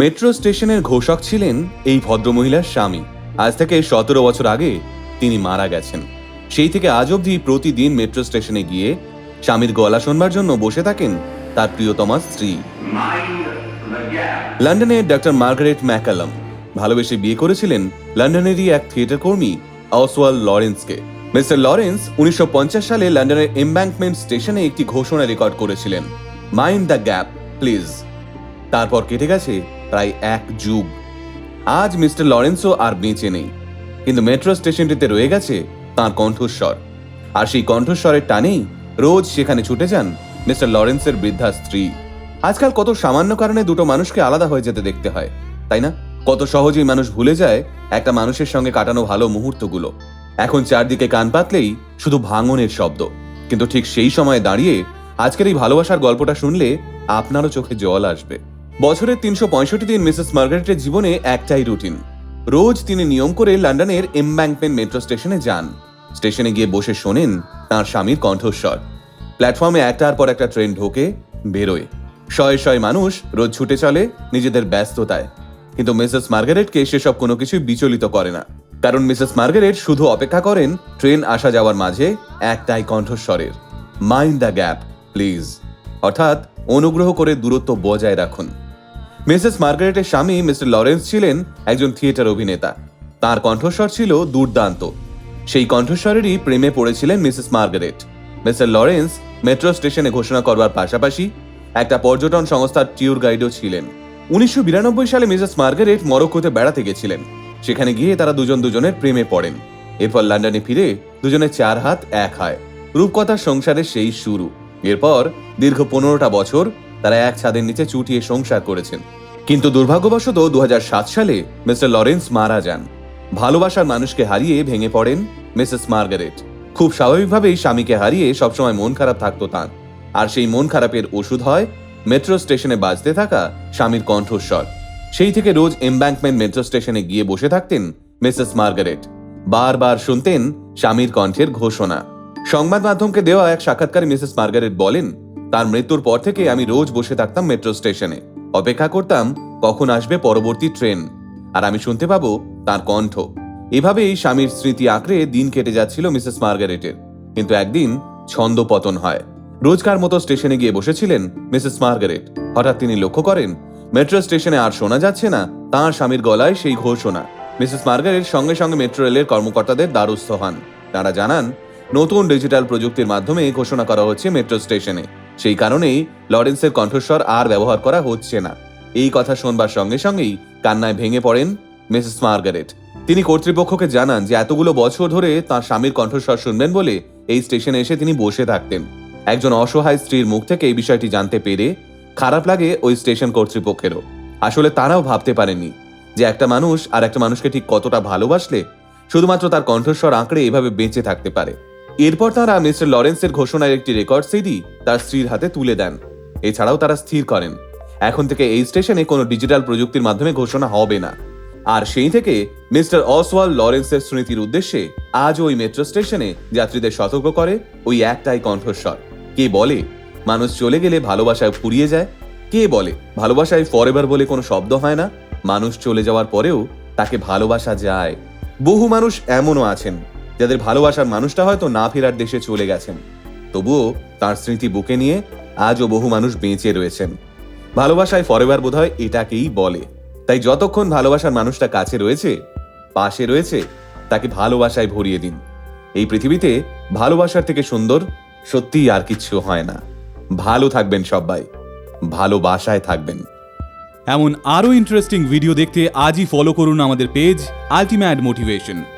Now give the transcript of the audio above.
Metro স্টেশনের ঘোষক ছিলেন এই ভদ্রমহিলার স্বামী। আজ থেকে সতেরো বছর আগে তিনি মারা গেছেন। সেই থেকে আজ অবধি প্রতিদিন মেট্রো স্টেশনে গিয়ে স্বামীর গলা শোনবার জন্য বসে থাকেন তার প্রিয়তমা স্ত্রী। লন্ডনে ডক্টর মার্গারেট ম্যাকালাম ভালোবেসে বিয়ে করেছিলেন লন্ডনেরই এক থিয়েটার কর্মী, অসওয়াল লরেন্সকে। মিস্টার লরেন্স উনিশশো পঞ্চাশ সালে লন্ডনের এমব্যাঙ্কমেন্ট স্টেশনে একটি ঘোষণা রেকর্ড করেছিলেন, মাইন্ড দ্য গ্যাপ, প্লিজ। তারপর কেটে গেছে প্রায় এক যুগ। আজ মিস্টার লরেন্সও আর বেঁচে নেই। কিন্তু মেট্রো স্টেশনটিতে রয়ে গেছে তাঁর কণ্ঠস্বর। আর সেই কণ্ঠস্বরের টানেই রোজ সেখানে ছুটে যান মিস্টার লরেন্সের বৃদ্ধা স্ত্রী। আজকাল কত সামান্য কারণে দুটো মানুষকে আলাদা হয়ে যেতে দেখতে হয়, তাই না? কত সহজেই মানুষ ভুলে যায় একটা মানুষের সঙ্গে কাটানো ভালো মুহূর্তগুলো। এখন চারদিকে কান পাতলেই শুধু ভাঙনের শব্দ। কিন্তু ঠিক সেই সময়ে দাঁড়িয়ে আজকের এই ভালোবাসার গল্পটা শুনলে আপনারও চোখে জল আসবে। বছরের তিনশো পঁয়ষট্টি দিন মিসেস মার্গারেটের জীবনে একটাই রুটিন। রোজ তিনি নিয়ম করে লন্ডনের এমব্যাঙ্কমেন্ট মেট্রো স্টেশনে যান। স্টেশনে গিয়ে বসে শোনেন তাঁর স্বামীর কণ্ঠস্বর। প্ল্যাটফর্মে একটার পর একটা ট্রেন ঢোকে, বেরোয়। শয়ে শয়ে মানুষ রোজ ছুটে চলে নিজেদের ব্যস্ততায়। কিন্তু মিসেস মার্গারেটকে সেসব কোনো কিছুই বিচলিত করে না। কারণ মিসেস মার্গারেট শুধু অপেক্ষা করেন ট্রেন আসা যাওয়ার মাঝে একটাই কণ্ঠস্বরের মাইন্ড দ্য গ্যাপ প্লিজ অর্থাৎ অনুগ্রহ করে দূরত্ব বজায় রাখুন। মিসেস মার্গারেটের স্বামী মিস্টার লরেন্স ছিলেন একজন থিয়েটার অভিনেতা। তার কণ্ঠস্বর ছিল দুর্দান্ত। সেই কণ্ঠস্বরেরই প্রেমে পড়েছিলেন Mrs Margaret. Mr Lawrence metro স্টেশনে ঘোষণা করবার পাশাপাশি একটা পর্যটন সংস্থার টিউর গাইডও ছিলেন। উনিশশো বিরানব্বই সালে মিসেস মার্গারেট মরক্কোতে বেড়াতে গেছিলেন। সেখানে গিয়ে তারা দুজন দুজনের প্রেমে পড়েন। এরপর লন্ডনে ফিরে দুজনে চার হাত এক হয়। রূপকথার সংসারের সেই শুরু। এরপর দীর্ঘ পনেরোটা বছর তারা এক ছাদের নিচে চুটিয়ে সংসার করেছেন। কিন্তু দুর্ভাগ্যবশত দু সালে মিস্টার লরেন্স মারা যান। ভালোবাসার মানুষকে হারিয়ে ভেঙে পড়েন মিসেস মার্গারেট। খুব স্বাভাবিকভাবেই স্বামীকে হারিয়ে সবসময় মন খারাপ থাকতো তাঁর। আর সেই মন খারাপের ওষুধ হয় মেট্রো স্টেশনে বাজতে থাকা স্বামীর কণ্ঠস্বর। সেই থেকে রোজ এমব্যাঙ্কমেন্ট মেট্রো স্টেশনে গিয়ে বসে থাকতেন মিসেস মার্গারেট। বারবার শুনতেন স্বামীর কণ্ঠের ঘোষণা। সংবাদ মাধ্যমকে দেওয়া এক সাক্ষাৎকারে মিসেস মার্গারেট বলেন তার মৃত্যুর পর থেকে আমি রোজ বসে থাকতাম মেট্রো স্টেশনে। অপেক্ষা করতাম কখন আসবে পরবর্তী ট্রেন। আর আমি শুনতে পাবো তার কণ্ঠ। এভাবেই স্বামীর স্মৃতি আঁকড়ে দিন কেটে যাচ্ছিল মিসেস মার্গারেটের। কিন্তু একদিন ছন্দ পতন হয়। রোজকার মতো স্টেশনে গিয়ে বসেছিলেন মিসেস মার্গারেট। হঠাৎ তিনি লক্ষ্য করেন, মেট্রো স্টেশনে আর শোনা যাচ্ছে না, তাঁর স্বামীর গলায় সেই ঘোষণা। মিসেস মার্গারেট সঙ্গে সঙ্গে মেট্রো রেলের কর্মকর্তাদের দ্বারস্থ হন। তারা জানান, নতুন ডিজিটাল প্রযুক্তির মাধ্যমে ঘোষণা করা হচ্ছে মেট্রো স্টেশনে। সেই কারণেই লরেন্সের কণ্ঠস্বর আর ব্যবহার করা হচ্ছে না। এই কথা শোনবার সঙ্গে সঙ্গেই কান্নায় ভেঙে পড়েন মিসেস মার্গারেট। তিনি কর্তৃপক্ষকে জানান যে এতগুলো বছর ধরে তার স্বামীর কণ্ঠস্বর শুনবেন বলে এই স্টেশনে এসে তিনি বসে থাকতেন। একজন অসহায় স্ত্রীর মুখ থেকে এই বিষয়টি জানতে পেরে খারাপ লাগে ওই স্টেশন কর্তৃপক্ষেরও। আসলে তারাও ভাবতে পারেননি যে একটা মানুষ আর একটা মানুষকে ঠিক কতটা ভালোবাসলে শুধুমাত্র তার কণ্ঠস্বর আঁকড়ে এভাবে বেঁচে থাকতে পারে। এরপর তারা মিস্টার লরেন্সের ঘোষণার একটি রেকর্ড সিডি তার স্ত্রীর হাতে তুলে দেন। এছাড়াও তারা স্থির করেন। এখন থেকে এই স্টেশনে কোনো ডিজিটাল প্রযুক্তির মাধ্যমে ঘোষণা হবে না। আর সেই থেকে মিস্টার অসওয়াল লরেন্সের স্মৃতির উদ্দেশ্যে আজ ওই মেট্রো স্টেশনে যাত্রীদের সতর্ক করে ওই একটাই কণ্ঠস্বর। কে বলে? মানুষ চলে গেলে ভালোবাসায় ফুরিয়ে যায়। কে বলে? ভালোবাসায় ফরএভার বলে কোনো শব্দ হয় না। মানুষ চলে যাওয়ার পরেও তাকে ভালোবাসা যায়। বহু মানুষ এমনও আছেন। যাদের ভালোবাসার মানুষটা হয়তো না ফেরার দেশে চলে গেছেন। তবুও তার স্মৃতি বুকে নিয়ে আজও বহু মানুষ বেঁচে রয়েছেন। ভালোবাসায় ফরএভার বোধ হয় এটাকেই বলে। তাই যতক্ষণ ভালোবাসার মানুষটা কাছে রয়েছে, পাশে রয়েছে, তাকে ভালোবাসায় ভরিয়ে দিন। এই পৃথিবীতে ভালোবাসার থেকে সুন্দর সত্যিই আর কিছু হয় না। ভালো থাকবেন সবাই। ভালোবাসায় থাকবেন। এমন আরও ইন্টারেস্টিং ভিডিও দেখতে আজই ফলো করুন আমাদের পেজ আলটিমেট মোটিভেশন